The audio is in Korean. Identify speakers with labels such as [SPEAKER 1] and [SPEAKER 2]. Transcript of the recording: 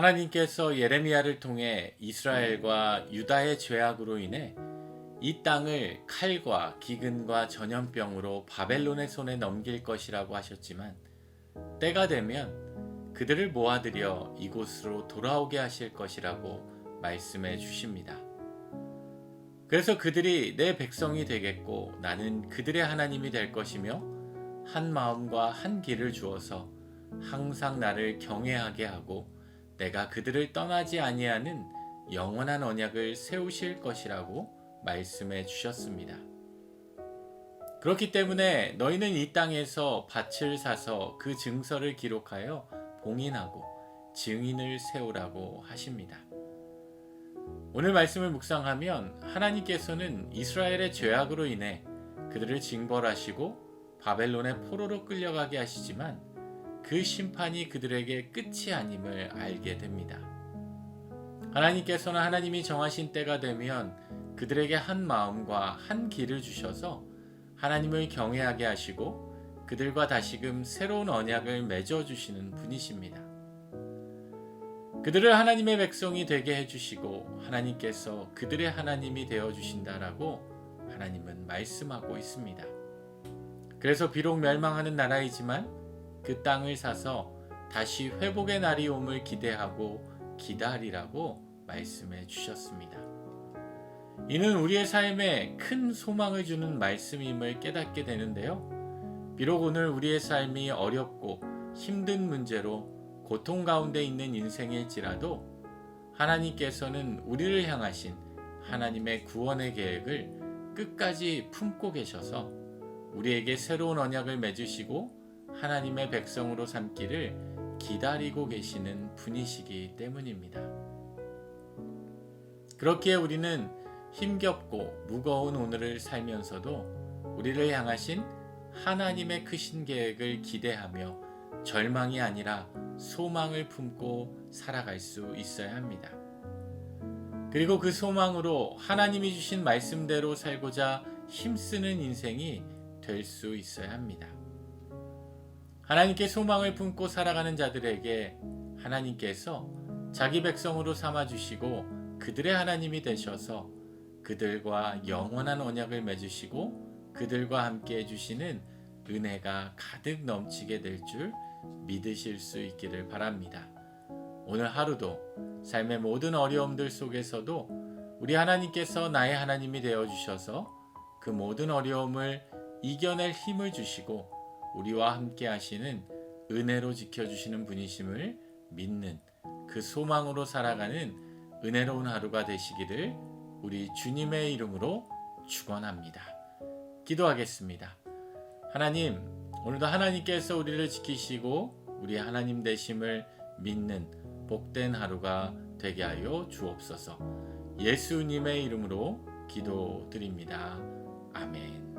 [SPEAKER 1] 하나님께서 예레미야를 통해 이스라엘과 유다의 죄악으로 인해 이 땅을 칼과 기근과 전염병으로 바벨론의 손에 넘길 것이라고 하셨지만 때가 되면 그들을 모아들여 이곳으로 돌아오게 하실 것이라고 말씀해 주십니다. 그래서 그들이 내 백성이 되겠고 나는 그들의 하나님이 될 것이며 한 마음과 한 길을 주어서 항상 나를 경외하게 하고 내가 그들을 떠나지 아니하는 영원한 언약을 세우실 것이라고 말씀해 주셨습니다. 그렇기 때문에 너희는 이 땅에서 밭을 사서 그 증서를 기록하여 봉인하고 증인을 세우라고 하십니다. 오늘 말씀을 묵상하면 하나님께서는 이스라엘의 죄악으로 인해 그들을 징벌하시고 바벨론의 포로로 끌려가게 하시지만 그 심판이 그들에게 끝이 아님을 알게 됩니다. 하나님께서는 하나님이 정하신 때가 되면 그들에게 한 마음과 한 길을 주셔서 하나님을 경외하게 하시고 그들과 다시금 새로운 언약을 맺어 주시는 분이십니다. 그들을 하나님의 백성이 되게 해 주시고 하나님께서 그들의 하나님이 되어 주신다라고 하나님은 말씀하고 있습니다. 그래서 비록 멸망하는 나라이지만 그 땅을 사서 다시 회복의 날이 옴을 기대하고 기다리라고 말씀해 주셨습니다. 이는 우리의 삶에 큰 소망을 주는 말씀임을 깨닫게 되는데요. 비록 오늘 우리의 삶이 어렵고 힘든 문제로 고통 가운데 있는 인생일지라도 하나님께서는 우리를 향하신 하나님의 구원의 계획을 끝까지 품고 계셔서 우리에게 새로운 언약을 맺으시고 하나님의 백성으로 삼기를 기다리고 계시는 분이시기 때문입니다. 그렇기에 우리는 힘겹고 무거운 오늘을 살면서도 우리를 향하신 하나님의 크신 계획을 기대하며 절망이 아니라 소망을 품고 살아갈 수 있어야 합니다. 그리고 그 소망으로 하나님이 주신 말씀대로 살고자 힘쓰는 인생이 될 수 있어야 합니다. 하나님께 소망을 품고 살아가는 자들에게 하나님께서 자기 백성으로 삼아 주시고 그들의 하나님이 되셔서 그들과 영원한 언약을 맺으시고 그들과 함께 해주시는 은혜가 가득 넘치게 될 줄 믿으실 수 있기를 바랍니다. 오늘 하루도 삶의 모든 어려움들 속에서도 우리 하나님께서 나의 하나님이 되어 주셔서 그 모든 어려움을 이겨낼 힘을 주시고 우리와 함께 하시는 은혜로 지켜주시는 분이심을 믿는 그 소망으로 살아가는 은혜로운 하루가 되시기를 우리 주님의 이름으로 축원합니다. 기도하겠습니다. 하나님, 오늘도 하나님께서 우리를 지키시고 우리 하나님 되심을 믿는 복된 하루가 되게 하여 주옵소서. 예수님의 이름으로 기도드립니다. 아멘.